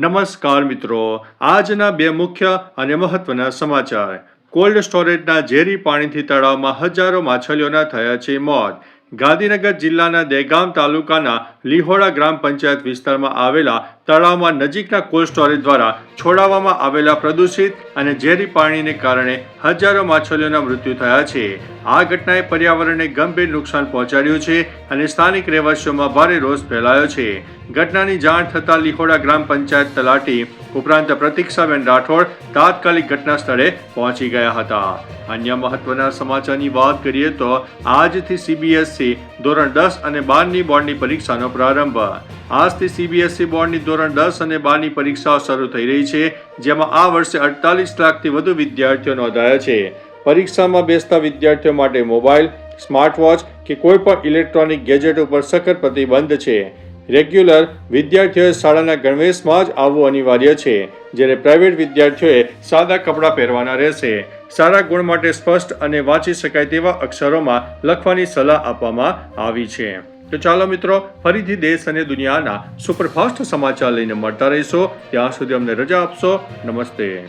નમસ્કાર મિત્રો. આજના બે મુખ્ય અને મહત્વના સમાચાર. કોલ્ડ સ્ટોરેજના ઝેરી પાણીથી તળાવમાં હજારો માછલીઓના થયા છે મોત. ગાંધીનગર જિલ્લાના દેગામ તાલુકાના લીહોડા ગ્રામ પંચાયત વિસ્તારમાં આવેલા તળાવમાં નજીકના કોલ્ડ સ્ટોરેજ દ્વારા છોડાવવામાં આવેલા પ્રદૂષિત અને ઝેરી પાણીને કારણે હજારો માછલીઓના મૃત્યુ થયા છે. આ ઘટનાએ પર્યાવરણને ગંભીર નુકસાન પહોંચાડ્યું છે અને સ્થાનિક રહેવાસીઓમાં ભારે રોષ ફેલાયો છે. ઘટનાની જાણ થતાં લીહોડા ગ્રામ પંચાયત તલાટી ઉપરાંત પ્રતીક્ષાબેન રાઠોડ તાત્કાલિક ઘટના સ્થળે પહોંચી ગયા હતા. અન્ય મહત્વના સમાચારની વાત કરીએ તો આજથી સીબીએસસી ધોરણ દસ અને બારની બોર્ડની પરીક્ષાનો પ્રારંભ. આજથી સીબીએસસી બોર્ડની ધોરણ દસ અને બારની પરીક્ષાઓ શરૂ થઈ રહી છે, જેમાં આ વર્ષે અડતાલીસ લાખથી વધુ વિદ્યાર્થીઓ નોંધાયા છે. પરીક્ષામાં બેસતા વિદ્યાર્થીઓ માટે મોબાઈલ સ્માર્ટ વોચ કે કોઈ પણ ઇલેક્ટ્રોનિક ગેજેટ ઉપર સખત પ્રતિબંધ છે. રેગ્યુલર વિદ્યાર્થીઓએ શાળાના ગણવેશમાં જ આવવું અનિવાર્ય છે, જ્યારે પ્રાઇવેટ વિદ્યાર્થીઓએ સાદા કપડાં પહેરવાના રહેશે. સારા ગુણ માટે સ્પષ્ટ અને વાંચી શકાય તેવા અક્ષરોમાં લખવાની સલાહ આપવામાં આવી છે. તો ચાલો મિત્રો, ફરીથી દેશ અને દુનિયાના સુપરફાસ્ટ સમાચાર લઈને મળતા રહીશો. ત્યાં સુધી અમને રજા આપશો. નમસ્તે.